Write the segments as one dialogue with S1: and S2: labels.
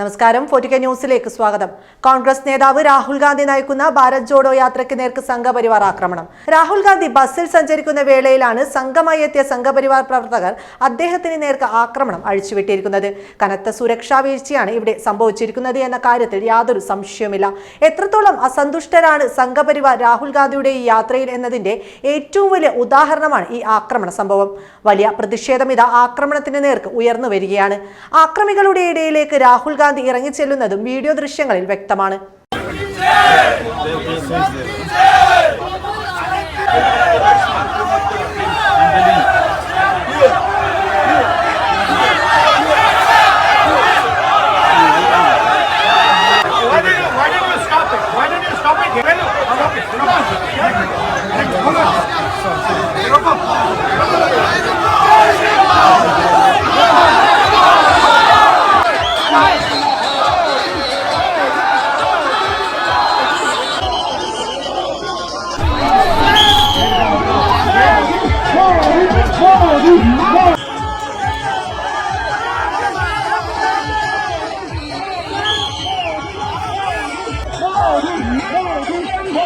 S1: നമസ്കാരം. ഫോർട്ടിക്ക ന്യൂസിലേക്ക് സ്വാഗതം. കോൺഗ്രസ് നേതാവ് രാഹുൽ ഗാന്ധി നയിക്കുന്ന ഭാരത് ജോഡോ യാത്രയ്ക്ക് നേർക്ക് സംഘപരിവാർ ആക്രമണം. രാഹുൽ ഗാന്ധി ബസ്സിൽ സഞ്ചരിക്കുന്ന വേളയിലാണ് സംഘമായി എത്തിയ സംഘപരിവാർ പ്രവർത്തകർ അദ്ദേഹത്തിന് നേർക്ക് ആക്രമണം അഴിച്ചുവിട്ടിരിക്കുന്നത്. കനത്ത സുരക്ഷാ വീഴ്ചയാണ് ഇവിടെ സംഭവിച്ചിരിക്കുന്നത് എന്ന കാര്യത്തിൽ യാതൊരു സംശയവുമില്ല. എത്രത്തോളം അസന്തുഷ്ടരാണ് സംഘപരിവാർ രാഹുൽ ഗാന്ധിയുടെ ഈ യാത്രയിൽ എന്നതിന്റെ ഏറ്റവും വലിയ ഉദാഹരണമാണ് ഈ ആക്രമണ സംഭവം. വലിയ പ്രതിഷേധം ഇത് ആക്രമണത്തിന് നേർക്ക് ഉയർന്നു വരികയാണ്. ആക്രമികളുടെ ഇടയിലേക്ക് രാഹുൽ ഗാന്ധി ഇറങ്ങിച്ചെല്ലുന്നതും വീഡിയോ ദൃശ്യങ്ങളിൽ വ്യക്തമാണ്.
S2: Come did Three, four.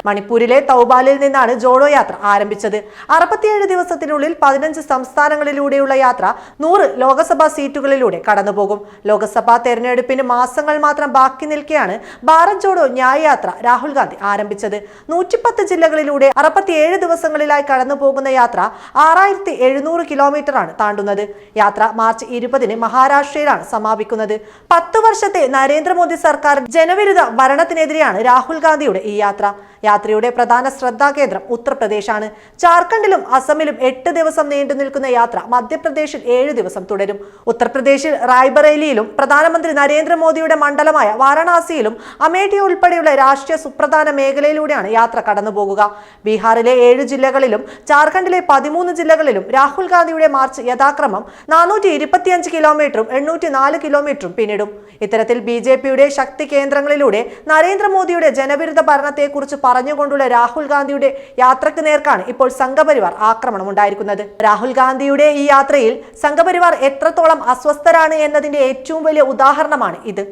S1: മണിപ്പൂരിലെ തൗബാലിൽ നിന്നാണ് ജോഡോ യാത്ര ആരംഭിച്ചത്. അറുപത്തിയേഴ് ദിവസത്തിനുള്ളിൽ പതിനഞ്ച് സംസ്ഥാനങ്ങളിലൂടെയുള്ള യാത്ര നൂറ് ലോക്സഭാ സീറ്റുകളിലൂടെ കടന്നുപോകും. ലോക്സഭാ തെരഞ്ഞെടുപ്പിന് മാസങ്ങൾ മാത്രം ബാക്കി നിൽക്കെയാണ് ഭാരത് ജോഡോ ന്യായ യാത്ര രാഹുൽ ഗാന്ധി ആരംഭിച്ചത്. നൂറ്റിപ്പത്ത് ജില്ലകളിലൂടെ അറുപത്തിയേഴ് ദിവസങ്ങളിലായി കടന്നു പോകുന്ന യാത്ര ആറായിരത്തി എഴുന്നൂറ് കിലോമീറ്ററാണ് താണ്ടുന്നത്. യാത്ര മാർച്ച് ഇരുപതിന് മഹാരാഷ്ട്രയിലാണ് സമാപിക്കുന്നത്. പത്ത് വർഷത്തെ നരേന്ദ്രമോദി സർക്കാർ ജനവിരുദ്ധ ഭരണത്തിനെതിരെയാണ് രാഹുൽ ഗാന്ധിയുടെ ഈ യാത്ര. യാത്രയുടെ പ്രധാന ശ്രദ്ധാകേന്ദ്രം ഉത്തർപ്രദേശാണ്. ജാർഖണ്ഡിലും അസമിലും എട്ട് ദിവസം നീണ്ടു നിൽക്കുന്ന യാത്ര മധ്യപ്രദേശിൽ ഏഴ് ദിവസം തുടരും. ഉത്തർപ്രദേശിൽ റായ്ബറേലിയിലും പ്രധാനമന്ത്രി നരേന്ദ്രമോദിയുടെ മണ്ഡലമായ വാരണാസിയിലും അമേഠി ഉൾപ്പെടെയുള്ള രാഷ്ട്രീയ സുപ്രധാന മേഖലയിലൂടെയാണ് യാത്ര കടന്നുപോകുക. ബീഹാറിലെ ഏഴ് ജില്ലകളിലും ജാർഖണ്ഡിലെ പതിമൂന്ന് ജില്ലകളിലും രാഹുൽ ഗാന്ധിയുടെ മാർച്ച് യഥാക്രമം നാനൂറ്റി ഇരുപത്തിയഞ്ച് കിലോമീറ്ററും എണ്ണൂറ്റി നാല് കിലോമീറ്ററും പിന്നിടും. ഇത്തരത്തിൽ ബി ജെ പിയുടെ ശക്തി കേന്ദ്രങ്ങളിലൂടെ നരേന്ദ്രമോദിയുടെ ജനവിരുദ്ധ ഭരണത്തെക്കുറിച്ച് പറഞ്ഞുകൊണ്ടുള്ള രാഹുൽ ഗാന്ധിയുടെ യാത്രയ്ക്ക് നേർക്കാണ് ഇപ്പോൾ സംഘപരിവാർ ആക്രമണം ഉണ്ടായിരിക്കുന്നത് രാഹുൽ ഗാന്ധിയുടെ ഈ യാത്രയിൽ സംഘപരിവാർ എത്രത്തോളം അസ്വസ്ഥരാണ് എന്നതിന്റെ ഏറ്റവും വലിയ ഉദാഹരണമാണ് ഇത്.